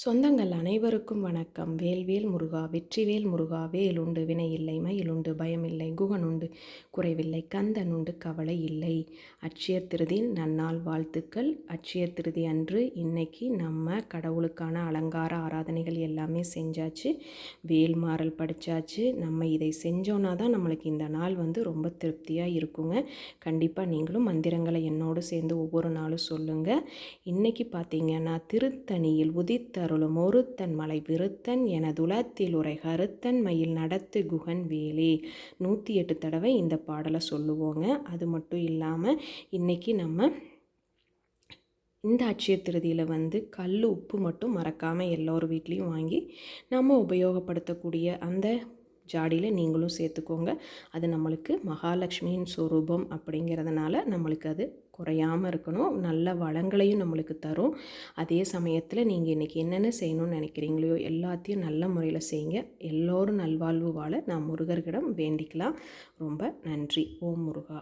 சொந்தங்கள் அனைவருக்கும் வணக்கம். வேல்வேல் முருகா வெற்றிவேல் முருகா வேலுண்டு வினை இல்லை மயிலுண்டு பயமில்லை குகனுண்டு குறைவில்லை கந்தன் உண்டு கவலை இல்லை. அட்சய திருதி நன்னாள் வாழ்த்துக்கள். அட்சய திருதி அன்று இன்னைக்கு நம்ம கடவுளுக்கான அலங்கார ஆராதனைகள் எல்லாமே செஞ்சாச்சு. வேல்மாறல் படித்தாச்சு நம்ம இதை செஞ்சோன்னா தான் நம்மளுக்கு இந்த நாள் வந்து ரொம்ப திருப்தியாக இருக்குங்க. கண்டிப்பாக நீங்களும் மந்திரங்களை என்னோடு சேர்ந்து ஒவ்வொரு நாளும் சொல்லுங்கள் இன்றைக்கி பார்த்தீங்கன்னா திருத்தணியில் உதித்த அருளும் ஒருத்தன் மலை விருத்தன் எனதுலத்தில் உரை கருத்தன் மயில் நடத்து குகன் வேலே. நூற்றி எட்டு தடவை இந்த பாடலை சொல்லுவோங்க. அது மட்டும் இல்லாமல் இன்றைக்கி நம்ம இந்த அட்சய திருதியில் வந்து கல் உப்பு மட்டும் மறக்காமல் எல்லோர் வீட்லேயும் வாங்கி நம்ம உபயோகப்படுத்தக்கூடிய அந்த ஜாடியில் நீங்களும் சேர்த்துக்கோங்க. அது நம்மளுக்கு மகாலட்சுமியின் சுரூபம் அப்படிங்கிறதுனால நம்மளுக்கு அது குறையாமல் இருக்கணும். நல்ல வளங்களையும் நம்மளுக்கு தரும். அதே சமயத்தில் நீங்கள் இன்றைக்கி என்னென்ன செய்யணும்னு நினைக்கிறீங்களோ எல்லாத்தையும் நல்ல முறையில் செய்யுங்க. எல்லோரும் நல்வாழ்வு வாழ நான் முருகர்கிடம் வேண்டிக்கலாம். ரொம்ப நன்றி. ஓம் முருகா.